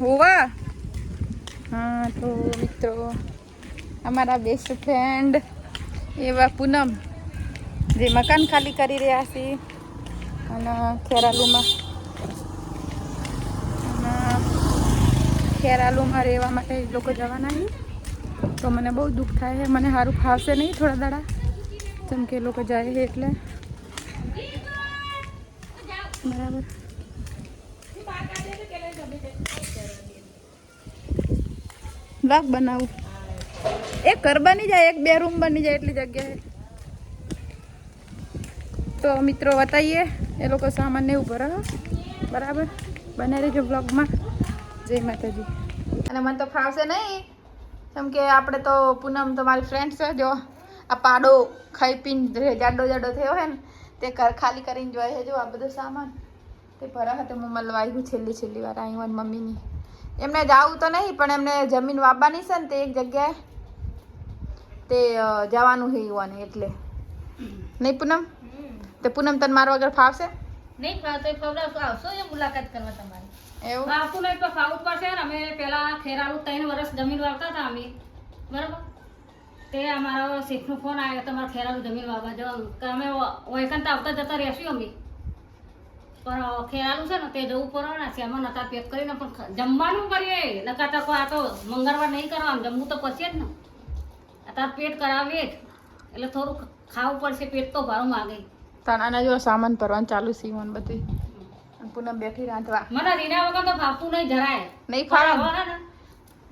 હોવા? હા, તો મિત્રો, અમારા બેસ્ટ ફ્રેન્ડ એવા પૂનમ, જે મકાન ખાલી કરી રહ્યા છે અને ખેરાલુમાં. ખેરાલુમાં રહેવા માટે લોકો જવાના છે. તો મને બહુ દુઃખ થાય છે. મને સારું ફાવશે નહીં થોડા દાડા જેમ કે લોકો જાય છે એટલે. બરાબર. બ્લોગ બનાવું. એક ઘર બની જાય, એક બે રૂમ બની જાય એટલી જગ્યાએ. તો મિત્રો બતાવીએ એ લોકો સામાન એવું ભરે બરાબર? બને રહેજો બ્લોગમાં જય માતાજી. અને મને તો ફાવશે નહીં. કેમ કે આપણે તો પૂનમ તો મારી ફ્રેન્ડ છે, જો. આ પાડો ખાઈ પીને જાડો જાડો થયો હે ને, તે ઘર ખાલી કરીને જોઈએ જો આ બધો સામાન. તે ભરા હતો હું લવાયું છેલ્લી છેલ્લી વાર આવી મમ્મીની. એમને જાવું તો નહીં પણ એમને જમીન વાવવાની છે ને તે એક જગ્યાએ. તે જવાનું છે યુવાને એટલે. નહીં પૂનમ? તે પૂનમ તને મારો વગર ફાવશે? નહીં ફાવતો ખવડાવશો આવશો એ મુલાકાત કરવા તમારે? એવું? આવતું નહીં તો ફાવું પડશે ને અમે પેલા ખેરાલું ત્રણ વર્ષ જમીન વાવતા હતા અમે. બરાબર? તે અમારો શેઠનો ફોન આવ્યો તમારે ખેરાલું જમીન વાવવા જવાનું. અમે અમે તો આવતા જતા રહેશું અમે. પણ ખેરાલું છે ને તે જવું પડે ને શ્યામાં નતા પેક કરીને પણ જમવાનું કરીએ. નકા તો આ તો મંગળવાર નહીં કરવાનું જમવું તો પછી જ ને. અત્યારે પેટ કરાવીએ જ. એટલે થોડું ખાવું પડશે પેટ તો ભારું માગે. તાના જો સામાન ભરવાનું ચાલુ સીવન બધી. પૂનમ બેઠી રાંધવા. મને રીના વગર તો ફાવતું નહીં જરાય. નહીં ફાવે? હવે હે ને,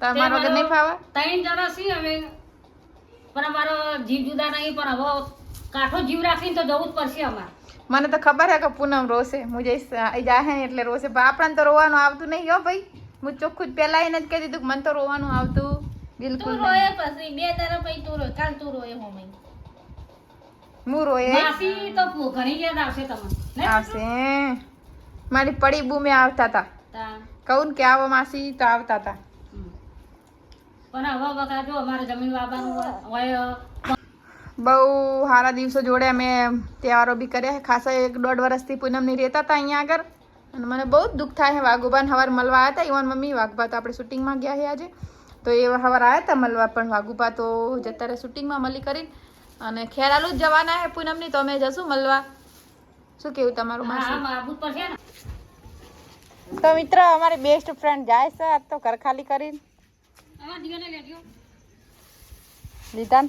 તાર મારો વગર નહીં ફાવે? ત્રણ જરા છીએ અમે. પણ અમારો જીવ જુદા નહીં પણ હવે કાઠો જીવ રાખીને તો જવું જ પડશે અમારે. મને તો ખબર હે કે પૂનમ રોશે. હું જઈશ જાહે એટલે રોશે. પણ આપણને તો રોવાનું આવતું નહીં હો ભાઈ. હું ચોખ્ખું જ પહેલા એને જ કહી દીધું કે મને તો રોવાનું આવતું. બિલકુલ રોય પછી. બે પછી તું રોય. કાલ તું રોય હો મય. હું રોય. માસી તો ઘણી યાદ આવશે તમને. આવશે. મારી પડી બૂમે આવતા હતા. કહું કે આવો માસી તો આવતા હતા પણ હવે બકા જો અમારે જમીન વાવવાનું હોય બહુ સારા દિવસો જોડે અમે તહેવારો બી કર્યા ખાસા એક દોઢ વર્ષથી પૂનમની રહેતા હતા અહીંયા આગળ. અને મને બહુ જ દુઃખ થાય છે. વાઘુબાન હવાર મળવા આવ્યા હતા. ઇવન મમ્મી વાઘબા તો આપણે શૂટિંગમાં ગયા છે આજે. તો એ હવાર આવ્યા હતા મળવા પણ. વાઘુબા તો જતા રહે શૂટિંગમાં મળી કરી અને ખેરાલુ જ જવાના છે પૂનમની. તો અમે જશું મળવા. શું કેવું તમારું હા માસી હા તો મિત્ર અમારી બેસ્ટ ફ્રેન્ડ જાય છે. આજ તો ઘર ખાલી કરીને. લીધા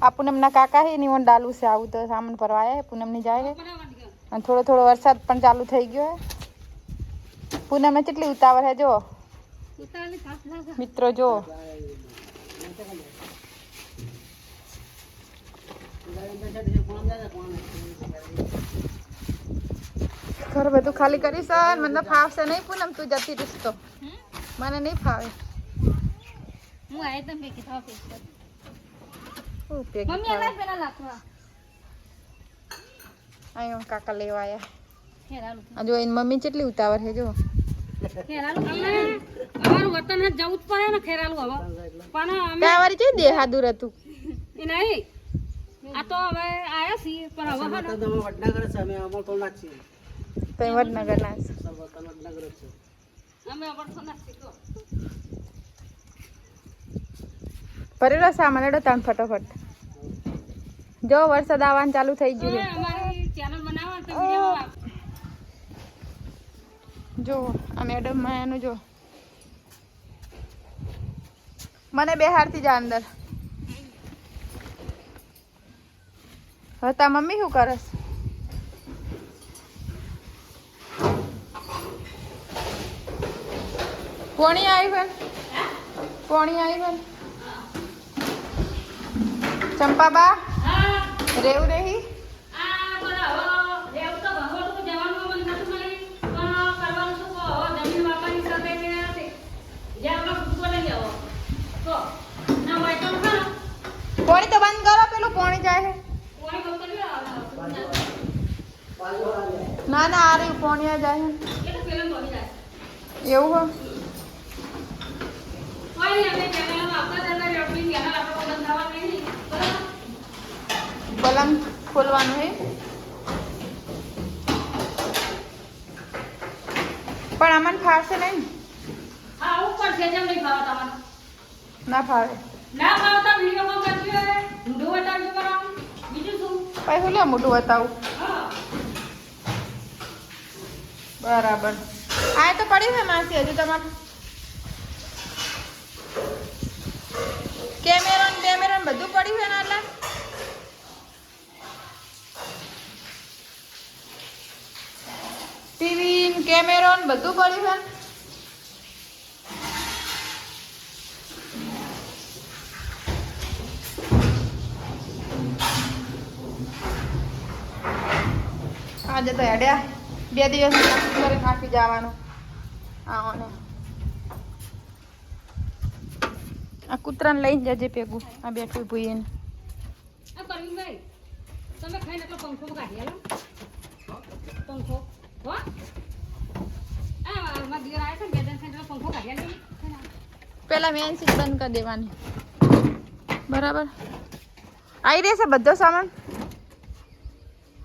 આ પૂનમના કાકા છે ની ઓન ડાલું છે આવું તો સામાન ભરવા આવ્યા છે પૂનમની જાય છે બનાવવા દીવા. અને થોડો થોડો વરસાદ પણ ચાલુ થઈ ગયો હે પૂનમે કેટલી ઉતાવળ હે જો ઉતાવળની થાક લાગે. મિત્રો જો ઘર બધું ખાલી કરીશ અને મને તો ફાવશે નહીં પૂનમ તું જતી રહીશ તો હમ? મને નહીં ફાવે હું આઈ તો મેં કીધું આપીશ. શું ભેગી મમ્મી? એલા પેલા લાખવા. અહીં કાકા લેવા આયા. આ જો એની મમ્મી કેટલી ઉતાવળ છે જો. અમારું વતન જ જવું જ પડે ને ખેરાલુ હવે. પણ અમે ત્યાં વાળી છે દેહાદુર હતું? એ નહીં. આ તો હવે આયા છીએ પણ હવે હે ને તો એ વડનગર ના છે. અમે અવળસો ના શીખો ભરેલો સામાન એડો તાણ ફટોફટ. જો વરસાદ આવવાનું ચાલુ થઈ ગયું જો, આ મેડમ એનું જો. મને બેહારતી જા અંદર. હવે તા મમ્મી શું કરસ કોણી આવી બેન કોણી આવી બેન ચંપાબા? રેવું રહી પણ તો બંધ કરો પેલું પોણી જાય ના ના આ રહ્યું પોણી જાય. એવું હો? હોય ને અમે ચેનલમાં આપતા ચેનલ આપણે બંધાવા નહીં પલંગ ખોલવાનું છે પણ આમાં ફાવશે નહીં ભાવ તમારે. ના ફાવે. ના ભાવતા વીડિયો કોલ કરજો હવે બતાવજો બરાબર બીજું શું? પછી હું લે બતાવું? બરાબર. આ તો પડ્યું છે માસી હજુ તમારું. કેમેરો ને બધું પડ્યું છે ને એટલે? ટીવી કેમેરો ને બધું પડ્યું છે? આજે તો હેડ્યા. બે દિવસ થાકી જવાનું. આવો ને આ કૂતરાને લઈને જજે ભેગું. આ બેઠું ભૂઈને આ પરવીનભાઈ તમે ખાઈને એટલો પંખો કાઢી આલો. પંખો હો. આ મારા દીકરા આવ્યા છે ને બે જણ ખાઈને પંખો કાઢી આલો. પેલા મેન સીટ બંધ કરી દેવાની. બરાબર? આવી રહેશે બધો સામાન.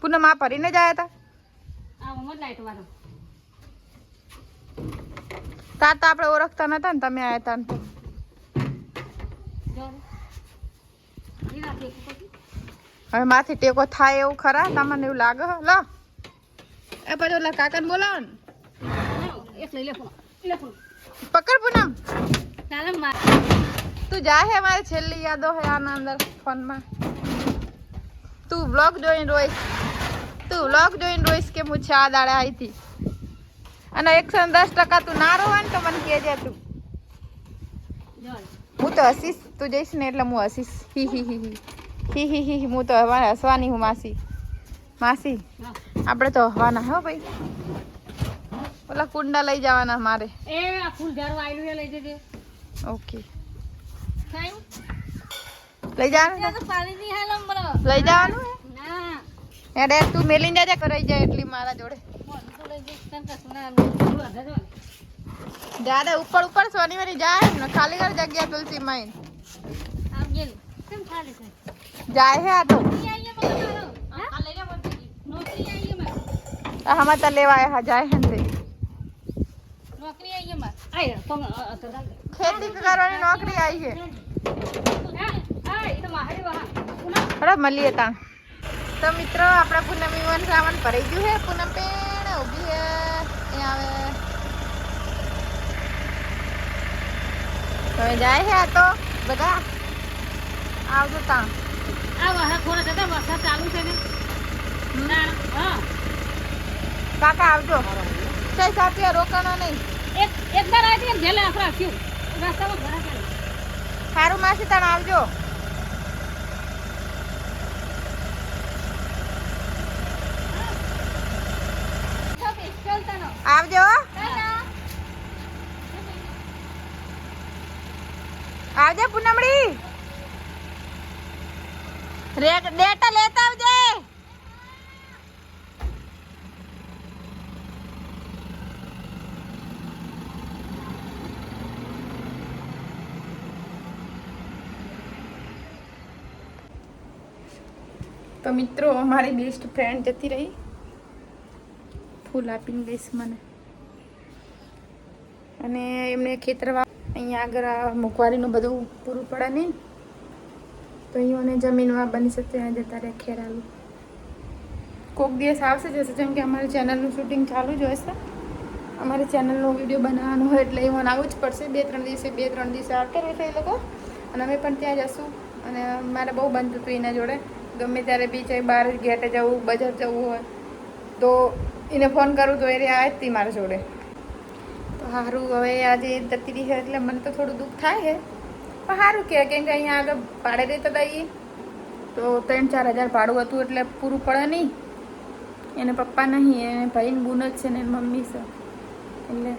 પૂનમ આ ભરીને જ આવ્યા હતા તાર તો આપણે ઓળખતા નતા ને તમે આવ્યા હતા ને તો. જો એ રાખી એક પછી હવે માથી ટેકો થાય એવું ખરા? તમને એવું લાગે? લો. એ પછી ઓલા કાકાને બોલાવો ને. પકડ પૂનમ. તું જા હે મારે છેલ્લી યાદો હે આના અંદર ફોનમાં. તું વ્લોગ જોઈને રોઈશ. તું વ્લોગ જોઈને રોઈશ કે હું ચા દાડે આવી હતી. અને એકસો દસ ટકા તું ના રોવા ને તો મને કહેજે તું. હું તો હસીશ. તું જઈશ ને એટલે હું હસીશ. હી હી હી હી. હી હી હી હી હું તો હવા હસવાની હું માસી. માસી આપણે તો હવાના હો ભાઈ. ઓલા કુંડા લઈ જવાના મારે. એ આ ફૂલ ઝાડું આવેલું એ લઈ જજે. ઓકે. લઈ જવાનું? તો પાણી નહીં હાલ હમણાં. લઈ જવાનું? ના. એડે તું મેલીને જાજે કરાઈ જાય એટલી મારા જોડે. ના. જાડે. ઉપર ઉપર શનિવારે જાય ને ખાલી કર જગ્યા તુલસી માઈ આમ ગેલ. કેમ ખાલી છે? જાય હે આ તો હમણાં તો લેવા આવ્યા જાય હે ને ખેતી કરવાની નોકરી આવી છે મળીએ તા તો મિત્રો આપણા પૂનમ ઇવન સામાન ભરાઈ ગયું છે પૂનમ પેણ ઊભી હે એ આવે તમે જાય હે આ તો બધા આવજો ત્યાં આ વાહ થોડા જતા વરસાદ ચાલુ છે ને હા. કાકા આવજો કઈ સાથે રોકાણો નહીં એક એક દર આવી ને જેલે આપણે રાખ્યું. રસ્તામાં ઘણા ચાલે. સારું માસી તણ આવજો આવજો આવજો. પૂનમડી ડેટા લેતા આવજે. તો મિત્રો, મારી બેસ્ટ ફ્રેન્ડ જતી રહી. ફૂલ આપીને ગઈશ મને. અને એમને ખેતરવા અહીંયા આગળ આ મોંઘવારીનું બધું પૂરું પડે નહીં. તો અહીંયાને જમીનમાં બની છે ત્યાં જતા રહે ખેરાલું. કોક દિવસ આવશે જશે જેમ કે અમારી ચેનલનું શૂટિંગ ચાલુ જ હોય છે અમારી ચેનલનો વીડિયો બનાવવાનો હોય એટલે એવું આવવું જ પડશે. બે ત્રણ દિવસે, બે ત્રણ દિવસે આવતા રહેશે એ લોકો. અને અમે પણ ત્યાં જશું. અને મારે બહુ બનતું હતું એના જોડે. ગમે ત્યારે બી ચાહે બહાર ઘેટે જવું, બજાર જવું હોય, તો એને ફોન કરું તો એ આવે જ મારા જોડે. તો સારું હવે આજે જતી રહી છે એટલે મને તો થોડું દુઃખ થાય છે. પણ સારું કે, કેમ કે અહીંયા આગળ ભાડે રહેતા હતા એ તો ત્રણ ચાર હજાર ભાડું હતું એટલે પૂરું પડે નહીં. એને પપ્પા નહીં, એને ભાઈને બુન જ છે ને એની મમ્મી છે. એટલે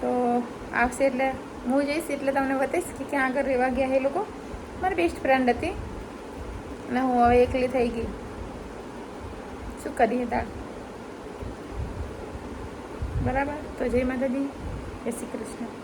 તો આવશે એટલે હું જઈશ એટલે તમને બતાવીશ કે ક્યાં આગળ રહેવા ગયા એ લોકો. મારી બેસ્ટ ફ્રેન્ડ હતી. અને હું હવે એકલી થઈ ગઈ. શું કરીએ તા? બરાબર? તો જય માતાજી. જય શ્રી કૃષ્ણ.